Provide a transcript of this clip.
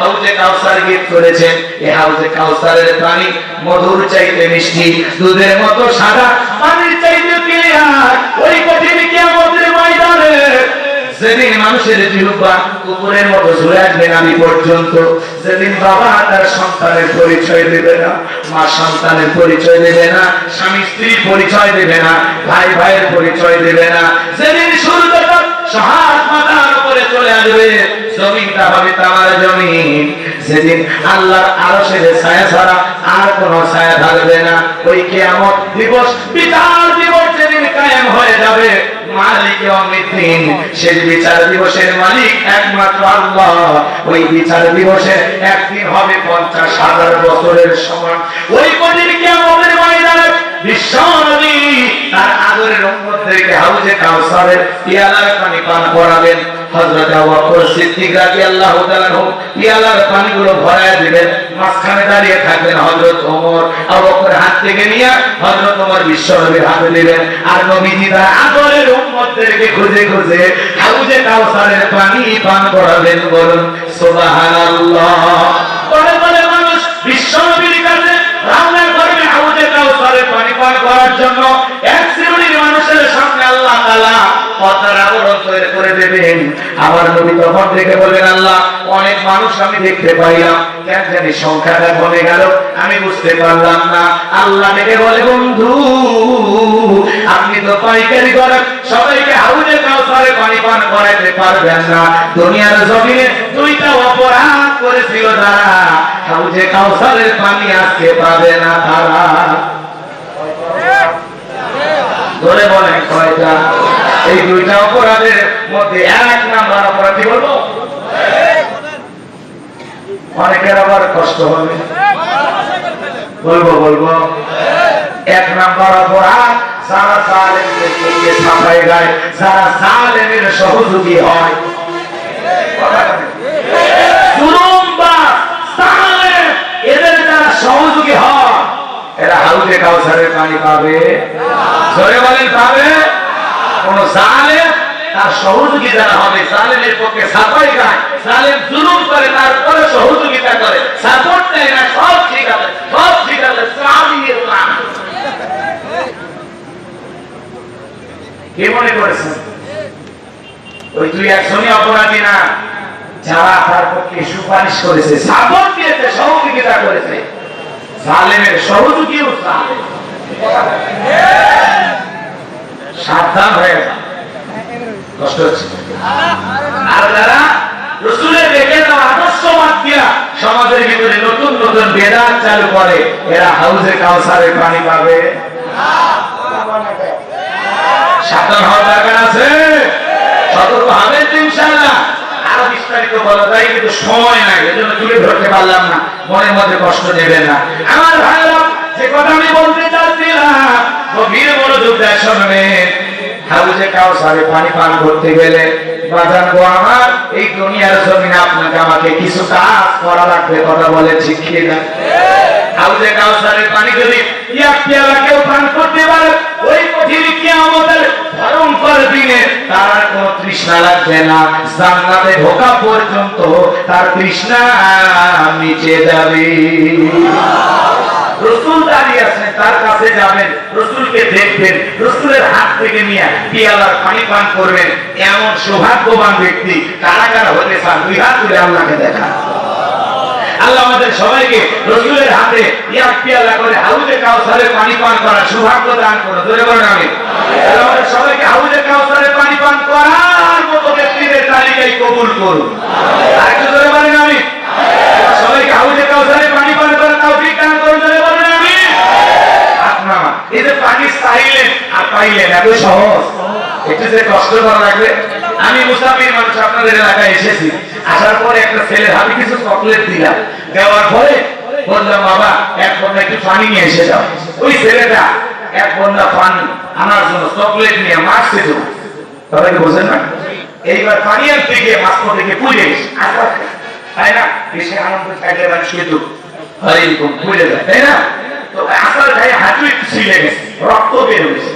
হাউজে কাউসার গীত করেছেন। এই হাউজে কাউসারের পানি মধুর চাইতে মিষ্টি, দুধের মতো সাদা, পানির চাইতে ক্লিয়ার ওই কঠিন কিয়ামতের ময়দানে যেদিন মানুষের জিহ্বা কুকুরের মতো নামি পর্যন্ত, যেদিন বাবা তার সন্তানের পরিচয় দেবে না, মা সন্তানের পরিচয় দেবে না, স্বামী স্ত্রীর পরিচয় দেবে না, ভাই ভাইয়ের পরিচয় দেবে না, যেদিন সূর্যটা সহাত উপরে চলে আসবে জমিনটা হবে তামার জমিন। সেদিন আল্লাহর আরশের ছায়া ছাড়া আর কোনো ছায়া থাকবে না। ওই কিয়ামত দিবস, বিচার দিবস যেদিন কায়েম হয়ে যাবে, মালিক অমিতিন শেষ বিচার দিবসের মালিক একমাত্র আল্লাহ। ওই বিচার দিবসে একদিন হবে পঞ্চাশ হাজার বছরের সমান। ওই কঠিন কিয়ামতের ময়দানে বিশ্বনবী তার আদরের উম্মতদেরকে হাউজে কাউসারের পিয়ালার পানি পান করাবেন। হযরত আবু বকর সিদ্দিক পানি পান করাবেন বলুন সুবহানাল্লাহ। পানি পান করার জন্য এক শ্রেণির মানুষের সামনে আল্লাহ তাআলা পর্দার আবরণ তৈরি করে দেবেন। আমার নবী তখন থেকে বলবেন আল্লাহ, অনেক মানুষ আমি দেখতে পাইলাম। কেন জানি সংখ্যাটা কমে গেল, আমি বুঝতে পারলাম না। আল্লাহ ডেকে বলে, বন্ধু, আপনি তো পাইকারি করেন, সবাইকে হাউজে কাউসারে পানি পান করাইতে পারবেন না। দুনিয়ার জমিনে দুইটা অপরাধ করেছিল তারা হাউজে কাউসারের পানি আজকে পাবে না তারা। ধরে বলেন কয়টা? এই দুইটা অপরাধের মধ্যে এক নাম্বার অপরাধী বলব অনেকের আবার কষ্ট হবে। বলব বলব। এক নাম্বার অপরাধ, যারা সালেমের থেকে ছাপাই গায় যারা সালেমের সহযোগী হয়। এদের যারা সহযোগী হয়, এরা হাউজে কাউসারের পানি পাবে। জোরে বলেন, পাবে। কোন জালেম তার সহযোগী যারা হবে। জালেমের পক্ষে সাফাই গায় জালেম জুলুম করে, তারপরে সহযোগিতা করে। সাপোর্ট দেয় না, সব ঠিক আছে। সব ঠিক আছে ইসলামই ইসলাম কে মনে করেছেন ওই দুই একজনই অপরাধী না, যারা তার পক্ষে সুপারিশ করেছে সাপোর্ট দিয়েছে, সহযোগিতা করেছে। জালেমের সহযোগীও জালেম। সাবধান হয়ে কষ্ট হচ্ছে। আর যারা রসুলের রেখে আদর্শ সমাজের ভিতরে নতুন নতুন চালু করে, এরা পানি পাবে। সাবধান হওয়ার দরকার আছে? সতর্ক হবেন ইনশাআল্লাহ। বিস্তারিত কিন্তু সময় নাই, এজন্য তুলে ধরতে পারলাম না। মনের মধ্যে কষ্ট নেবেন না। আমার ভাইরা যে কথা আমি বলতে চাচ্ছিলাম কাউসারে পানি পান করতে গেলে বাজান আমার এই দুনিয়ার জমিনে আপনাকে আমাকে কিছু কাজ করা লাগবে কথা বলে ঠিক না? হাউজে কাউসারের পানি যদি এক পেয়ালা কেউ পান করতে পারে ওই কঠিন কিয়ামতের ভয়ঙ্কর দিনে তার কোনো তৃষ্ণা লাগবে না। জান্নাতে ঢোকা পর্যন্ত তার তৃষ্ণা নিচে যাবে। কাছে যাবেন, রসুলকে দেখবেন, রসুলের হাত থেকে নিয়ে পিয়ালার পানি পান করবেন, এমন সৌভাগ্যবান ব্যক্তি কারা কারা হতে চান, দুই হাত তুলে আল্লাহকে দেখা আল্লাহ আমাদের সবাইকে রসুলের হাতে এক পিয়ালা করে হাউজে কাউসারে পানি পান করার সৌভাগ্য দান করো ধরে বলেন আমি আল্লাহ আমাদের সবাইকে হাউজে কাউসারে পানি পান করার মতো ব্যক্তিদের তালিকায় কবুল করুন আর একটু ধরে বলেন আমি আল্লাহ সবাইকে হাউজে কাউসারে পানি পান করার তৌফিক দান করুন ধরে বলেন আমি আপনার এই যে পানি চাইলেন আর পাইলেন, এত সহজ। একটু যে কষ্ট করা লাগবে, আমি মুসাফির মানুষ, আপনাদের এলাকায় এসেছি। আসার পরে একটা ছেলের হাতে কিছু চকলেট দিলাম। দেওয়ার পরে বললাম, বাবা, এক বন্ধা একটু পানি নিয়ে এসে যাও। ওই ছেলেটা এক বন্ধা পানি আনার জন্য চকলেট নিয়ে মারছে তো। তবে কি বোঝেন না? এইবার পানি আনতে গিয়ে মাছ থেকে পুড়ে আসবার তাই না? বেশি আনন্দ থাকলে মানে শুধু হরে পুড়ে যায়, তাই না? তো আসার গায়ে হাঁটু একটু ছিলে গেছে, রক্ত বের হয়েছে।